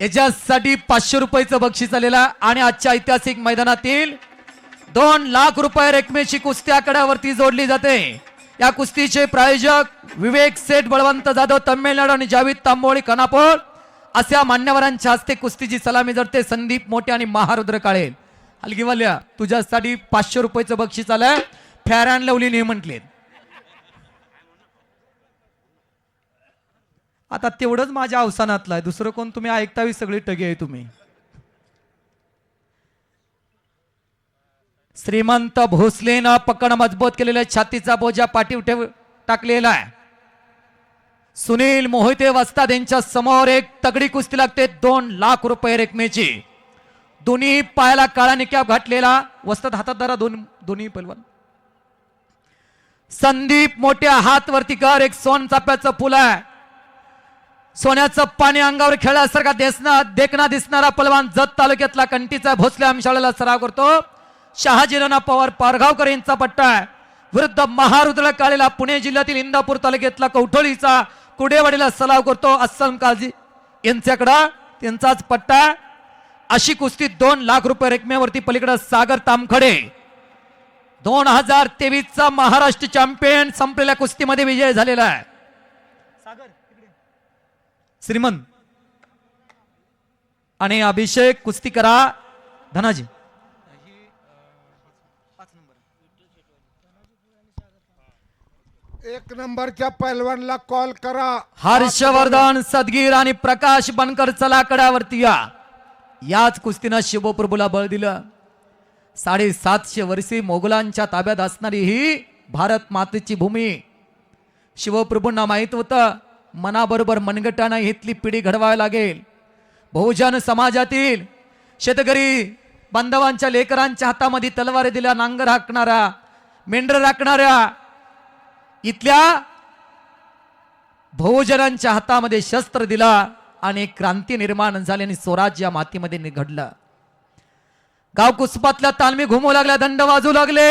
याच्यासाठी पाचशे रुपयाचं बक्षीस आलेलं आणि आजच्या ऐतिहासिक मैदानातील दोन लाख रुपये रकमेची कुस्ती आकड्यावरती जोडली जाते. या कुस्तीचे प्रायोजक विवेक सेठ बळवंत जाधव तमिळनाडू आणि जावीद तांबोळी कनापोळ. अशा मान्यवरांच्या हस्ते कुस्तीची सलामी जडते संदीप मोठे आणि महारुद्र काळे. हलगीवाल्या तुझ्यासाठी पाचशे रुपयाचं बक्षीस आलंय. फेअर अँड लवली म्हटलेत. आता तेवढंच माझ्या अवसानातलं आहे. दुसरं कोण तुम्ही ऐकतावी सगळी टगी आहे तुम्ही. श्रीमंत भोसलेनं पकड मजबूत केलेल्या छातीचा बोजा पाठी ठेव टाकलेला आहे. सुनील मोहिते वस्ताद यांच्या समोर एक तगडी कुस्ती लागते. दोन लाख रुपये रकमेची. दोन्ही पायाला काळा निक्याब घातलेला. वस्ताद हातात धरा दोन दोन्ही पैलवान संदीप मोठ्या हात वरती कर. एक सोन चाप्याचं फुल आहे. सोन्याचं पाणी अंगावर खेळल्यासारखा देसना देखना दिसणारा पलवान जत तालुक्यातला कंटीचा भोसले आमशाळेला सराव करतो. शहाजी राणा पवार पारगावकर यांचा पट्टा आहे. विरुद्ध महारुद्र काळेला पुणे जिल्ह्यातील इंदापूर तालुक्यातला कौठोळीचा कुडेवाडीला सराव करतो. अस्सम काळजी यांच्याकडं त्यांचाच पट्टा अशी कुस्ती दोन लाख रुपये रकमेवरती पलीकडे सागर तामखडे. दोन हजार तेवीसचा महाराष्ट्र चॅम्पियन संपलेल्या कुस्तीमध्ये विजय झालेला आहे. श्रीमंत आणि अभिषेक कुस्ती करा धनाजी। एक नंबरच्या पैलवानला कॉल करा। हर्षवर्धन सदगीर आणि प्रकाश बनकर चला कड्यावरती या। याच कुस्तीनं शिवप्रभूला बळ दिलं। साडेसातशे वर्षी मोगलांच्या ताब्यात असणारी ही भारत मातेची भूमी। शिवप्रभूंना माहीत होतं। मनाबरोबर मनगटानं इथली पिढी घडवावी लागेल. बहुजन समाजातील शेतकरी बांधवांच्या लेकरांच्या हातामध्ये तलवारी दिल्या नांगर हाकणाऱ्या मेंढर राखणाऱ्या इथल्या बहुजनांच्या हातामध्ये शस्त्र दिला आणि क्रांती निर्माण झाली आणि स्वराज्य या मातीमध्ये निघडलं. गाव कुसपातल्या तालमी घुमू लागल्या दंड वाजू लागले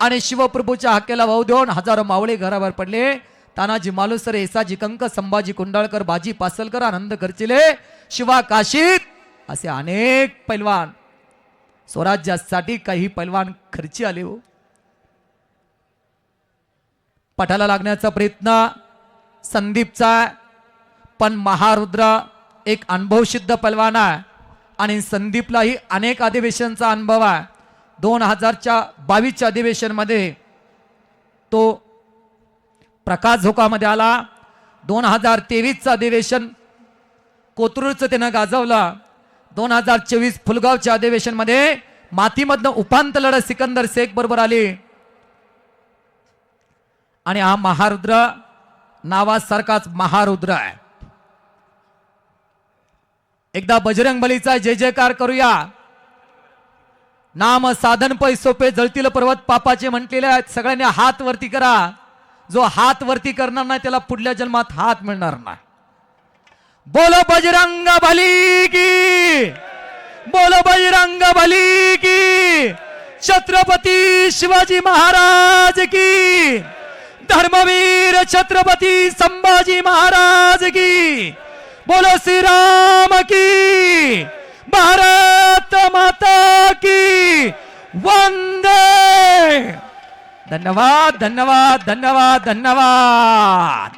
आणि शिवप्रभूच्या हाकेला वाहू देऊन हजारो मावळे घरावर पडले. तानाजी मालुसरे येसाजी कंक संभाजी कुंडाळकर बाजी पासलकर आनंद खर्चिले शिवा काशीत असे अनेक पैलवान. स्वराज्यासाठी काही पैलवान खर्ची आले हो. पठाला लागण्याचा प्रयत्न संदीपचा आहे. पण महारुद्र एक अनुभवसिद्ध पैलवान आहे. आणि संदीपलाही अनेक अधिवेशनचा अनुभव आहे. दोन हजारच्या बावीसच्या अधिवेशनमध्ये तो प्रकाश झोकामध्ये आला. दोन हजार तेवीसचं अधिवेशन कोथरूडचं त्यानं गाजवलं. दोन हजार चोवीस फुलगावच्या अधिवेशनमध्ये मातीमधनं उपांत लढत सिकंदर शेख बरोबर आली. आणि हा महारुद्र नावासारखाच महारुद्र आहे. एकदा बजरंग बलीचा जय जयकार करूया. नाम साधन पै सोपे जळतील पर्वत पापाचे म्हटलेले आहेत. सगळ्यांनी हात वरती करा. जो हात वरती करणार नाही त्याला पुढल्या जन्मात हात मिळणार नाही. बोलो बजरंग भली की बोलो बजरंग भली की छत्रपती शिवाजी महाराज की धर्मवीर छत्रपती संभाजी महाराज की बोलो श्री राम की भारत माता की वन धन्यवाद धन्यवाद धन्यवाद धन्यवाद.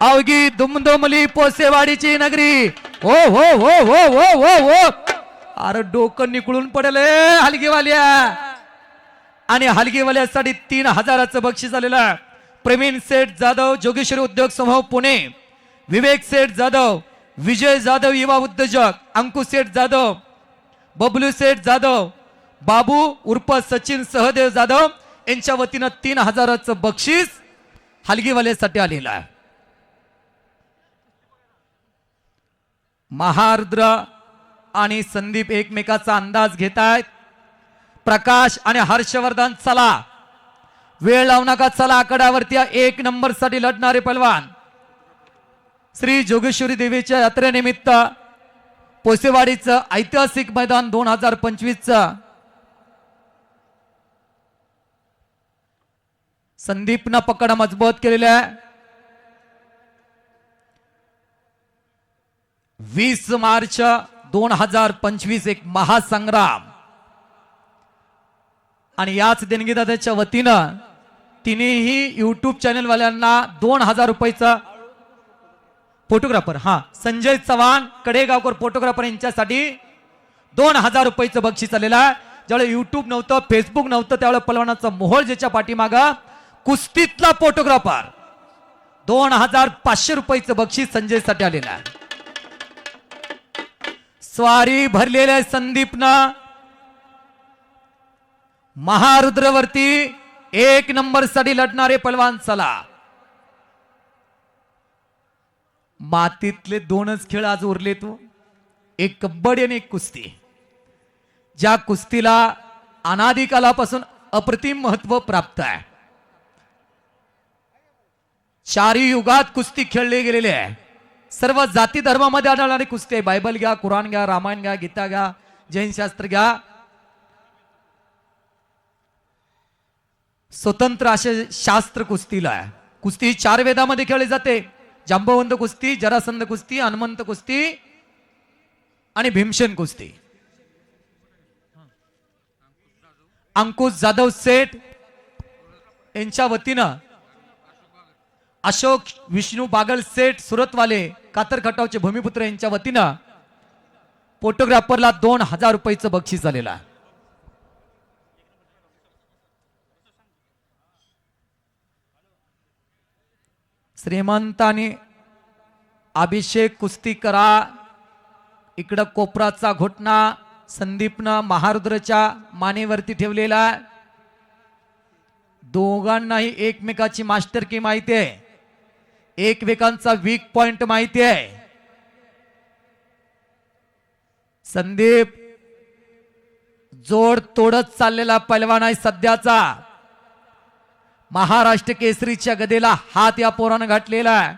अवघी दुमदुमली पोसेवाडीची नगरी. हो हो हो हो हो हो हो. अरे डोकं निकळून पडले हलगीवाल्या. आणि हलगीवाल्यासाठी तीन हजाराचं बक्षीस आलेलं प्रवीण सेठ जाधव जोगेश्वरी उद्योग समूह पुणे. विवेक सेठ जाधव विजय जाधव युवा उद्योजक. अंकुश सेठ जाधव बबलू सेठ जाधव बाबू उर्फ सचिन सहदेव जाधव यांच्या वतीनं तीन हजाराचं बक्षीस हलगीवाल्यासाठी आलेलं आहे. महार्द्र आणि संदीप एकमेकाचा अंदाज घेत आहेत प्रकाश आणि हर्षवर्धन चला. वेळ लावू नका चला. आकड्यावरती एक नंबरसाठी लढणारे पलवान श्री जोगेश्वरी देवीच्या यात्रेनिमित्त पोसेवाडीचं ऐतिहासिक मैदान दोन हजार पंचवीसचं संदीपनं पकड मजबूत केलेल्या आहे. वीस मार्च दोन हजार पंचवीस एक महासंग्राम. आणि याच देणगीदादाच्या वतीनं तिनेही युट्यूब चॅनलवाल्यांना दोन हजार रुपयेचा फोटोग्राफर हा संजय चव्हाण कडेगावकर फोटोग्राफर यांच्यासाठी दोन हजार रुपयेचं बक्षीस आलेलं आहे. ज्यावेळेला युट्यूब नव्हतं फेसबुक नव्हतं त्यावेळेला पलवानाचा मोहोळ ज्याच्या पाठीमागं कुस्तीतला फोटोग्राफर दोन हजार पाचशे रुपयाचं बक्षीस संजयसाठी आलेलं आहे. स्वारी भरलेल्या संदीपनं महारुद्रवरती एक नंबरसाठी लढणारे पलवान चला. मातीतले दोनच खेळ आज उरले तू हो. एक कबड्डी आणि एक कुस्ती. ज्या कुस्तीला अनादिकालापासून अप्रतिम महत्त्व प्राप्त आहे. चारही युगात कुस्ती खेळले गेलेले आहे. सर्व जाती धर्मामध्ये आढळणारी कुस्ती आहे. बायबल घ्या कुराण घ्या रामायण घ्या गीता घ्या जैन शास्त्र घ्या. स्वतंत्र असे शास्त्र कुस्तीला आहे. कुस्ती ही चार वेदामध्ये खेळली जाते. जांबवंत कुस्ती जरासंध कुस्ती हनुमंत कुस्ती आणि भीमसेन कुस्ती. अंकुश जाधव सेठ यांच्या वतीनं अशोक विष्णू बागल सेठ सुरतवाले कातर खटावचे भूमिपुत्र यांच्या वतीनं फोटोग्राफरला दोन हजार रुपयाचं बक्षीस झालेलं आहे. श्रीमंताने अभिषेक कुस्ती करा इकडं कोपराचा घोटणा संदीपनं महारुद्रच्या मानेवरती ठेवलेला दोघांनाही एकमेकाची मास्टर की माहिती आहे. एकमेकांचा वीक पॉइंट माहिती आहे. संदीप जोड तोडत चाललेला पैलवान आहे सध्याचा. महाराष्ट्र केसरीच्या गदेला हात या पोरानं घातलेला आहे.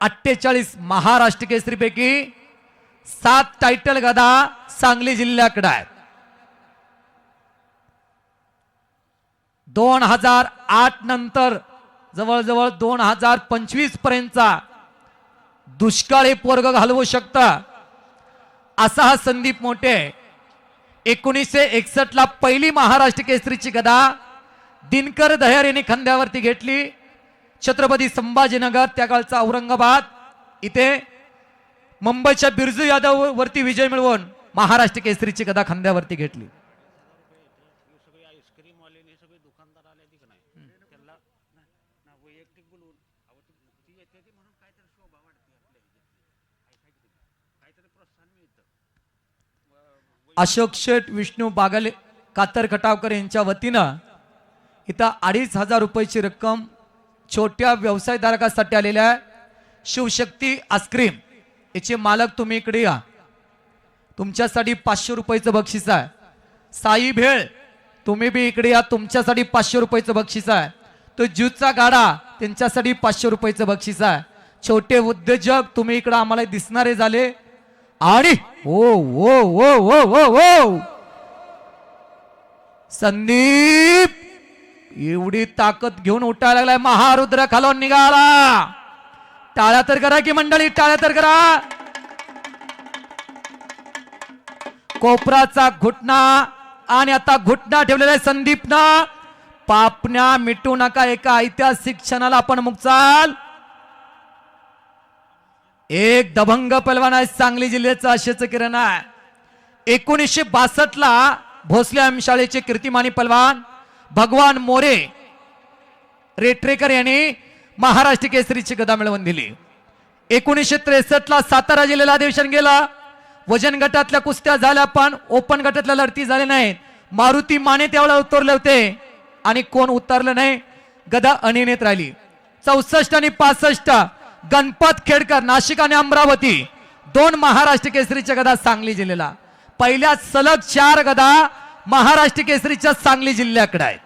अठ्ठेचाळीस महाराष्ट्र केसरीपैकी सात टायटल गदा सांगली जिल्ह्याकडे आहेत. दोन हजार आठ नंतर जवळजवळ दोन हजार पंचवीस पर्यंतचा हे पोरग घालवू शकता. असा हा संदीप मोठे. एकोणीसशे एकसष्ट ला पहिली महाराष्ट्र केसरीची गदा दिनकर दहर यांनी खांद्यावरती घेतली. छत्रपती संभाजीनगर त्या काळचा औरंगाबाद इथे मुंबईच्या बिरजू यादव वरती विजय मिळवून महाराष्ट्र केसरीची गदा खांद्यावरती घेतली सगळे आईस्क्रीमवाले सगळे दुकानदार आले की नाही त्यांना ना- ना वैयक्तिक बोलवून ती येते ती म्हणून काहीतरी शोभा वाटते आपल्या ह्याच्यातली. तुम्ही काहीतरी प्रोत्साहन मिळतं. अशोक शेठ विष्णू बागले कातर खटावकर यांच्या वतीनं इथं अडीच हजार रुपयाची रक्कम छोट्या व्यवसायधारकासाठी आलेल्या आहे. Shivshakti ice cream. याचे मालक तुम्ही इकडे या. तुमच्यासाठी पाचशे रुपयाचं बक्षीस आहे. साई भेळ तुम्ही बी इकडे या. तुमच्यासाठी पाचशे रुपयाचं बक्षीस आहे. तो ज्यूसचा गाडा त्यांच्यासाठी पाचशे रुपयाचं बक्षीस आहे. छोटे उद्योजक तुम्ही इकडे आम्हाला दिसणारे झाले. आणि ओ ओ ओ ओ ओ ओ संदीप एवढी ताकद घेऊन उठायला लागलाय. महारुद्र खालून निघाला. टाळ्या तर करा की मंडळी टाळ्या तर करा. कोपराचा घुटणा आणि आता घुटणा ठेवलेला आहे संदीपनं. पापण्या मिटू नका एका ऐतिहासिक क्षणाला. आपण मुक्चाल. एक दभंग पलवान आहे सांगली जिल्ह्याचं अशेच किरण आहे. एकोणीसशे बासष्ट ला भोसले आमशाळेचे कीर्तिमानी पलवान भगवान मोरे रेटरेकर यांनी महाराष्ट्र केसरीची गदा मिळवून दिली. एकोणीसशे त्रेसष्ट ला सातारा जिल्ह्याला अधिवेशन गेला. वजन गटातल्या कुस्त्या झाल्या पण ओपन गटातल्या लढती झाल्या नाहीत. मारुती माने त्यावेळेला उतरले होते. आणि कोण उतरलं नाही? गदा अनिर्णित राहिली. चौसष्ट आणि पासष्ट गणपत खेडकर नाशिक आणि अमरावती. दोन महाराष्ट्र केसरीच्या गदा सांगली जिल्ह्याला. पहिल्या सलग चार गदा महाराष्ट्र केसरीच्या सांगली जिल्ह्याकडे आहेत.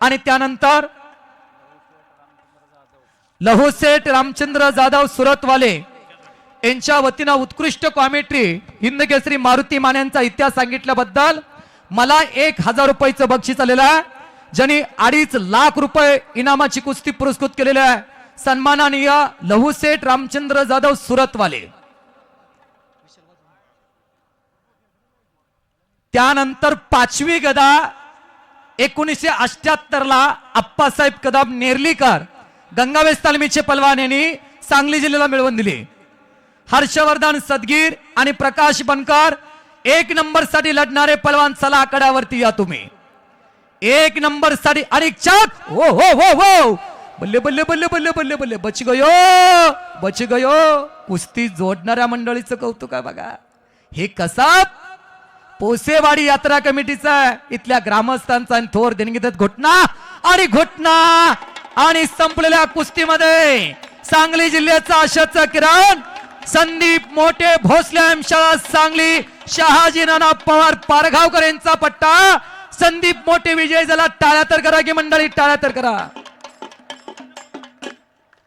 आणि त्यानंतर लहुसेठ रामचंद्र जाधव सुरतवाले यांच्या वतीनं उत्कृष्ट कॉमेट्री हिंद केसरी मारुती मान्यांचा इतिहास सांगितल्याबद्दल मला एक हजार रुपयाचं बक्षीस आलेलं आहे. ज्यांनी अडीच लाख रुपये इनामाची कुस्ती पुरस्कृत केलेली आहे सन्माननीय लहूसेठ रामचंद्र जाधव सुरतवाले. त्यानंतर पाचवी गदा एकोणीसशे अठ्याहत्तर ला अप्पासाहेब कदाब नेर्लीकर गंगावेस तालमीचे पलवान यांनी सांगली जिल्ह्याला मिळवून दिली. हर्षवर्धन सदगीर आणि प्रकाश बनकर एक नंबरसाठी लढणारे पलवान चला आकड्यावरती या तुम्ही. एक नंबरसाठी अरे चाक. हो हो हो हो. बल्ले बल्ले बल्ले बल्ले बल्ले बल्ले. बच गयो बच गयो. कुस्ती जोडणाऱ्या मंडळीचं कौतुक आहे बघा. हे कसा? पोसेवाडी यात्रा कमिटीचा इथल्या ग्रामस्थांचा आणि थोर देणगीत घोटना आणि घोटना आणि संपलेल्या कुस्तीमध्ये सांगली जिल्ह्याचा आशाचा किरण संदीप मोठे भोसले शाळा सांगली शहाजी नाना पवार पारगावकर यांचा पट्टा संदीप मोठे विजय झाला. टाळ्या तर करा की मंडळी टाळ्या तर करा.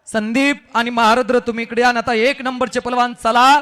संदीप आणि महारुद्र तुम्ही इकडे या आता एक नंबरचे पलवान. चला.